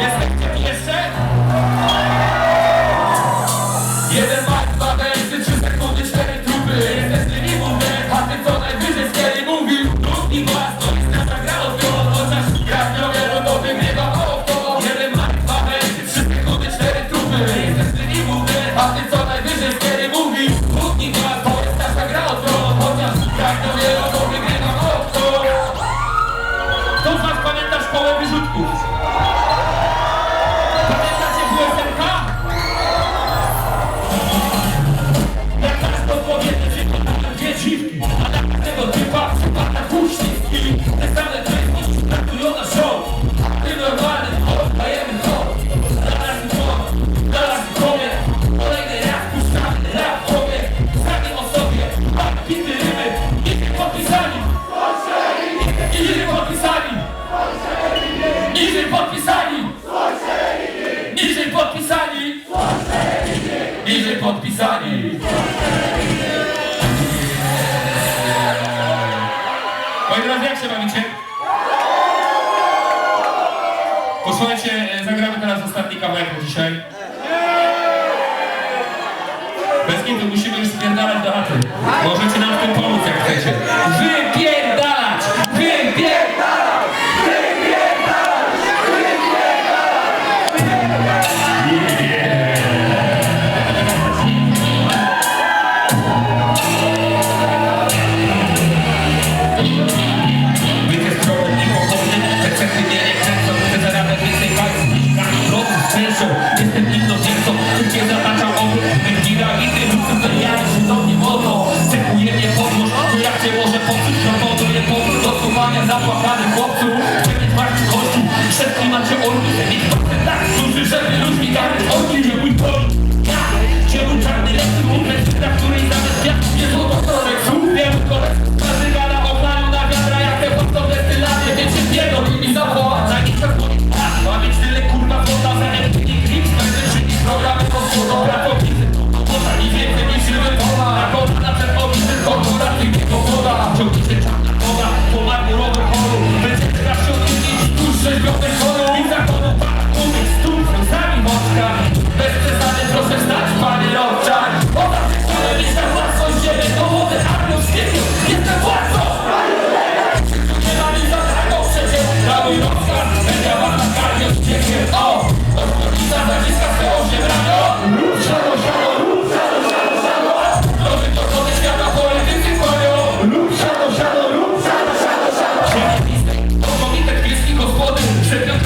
Jestem... Tego typa na kuśni i te same części Traktują na show. Ty normalny, dajemy to. Znalazł to, znalazł tobie Kolejny raz puszczamy rap tobie Sami o sobie, mamy bity ryby. Nigdy podpisani Nigdy podpisani Nigdy podpisani Nigdy podpisani Niżej podpisani! Drodzy, jak się bawicie? Posłuchajcie, e, zagramy teraz ostatni kawałek dzisiaj. Bez kitu musimy już spierdalać do chaty. Możecie nam w tym pomóc, jak chcecie. Wypierdalać! Bycie zapłakanych chłopców Czekaj marki kościół, przed klimacie orki Mieć tak duży, żeby ludźmi tak, karmić orki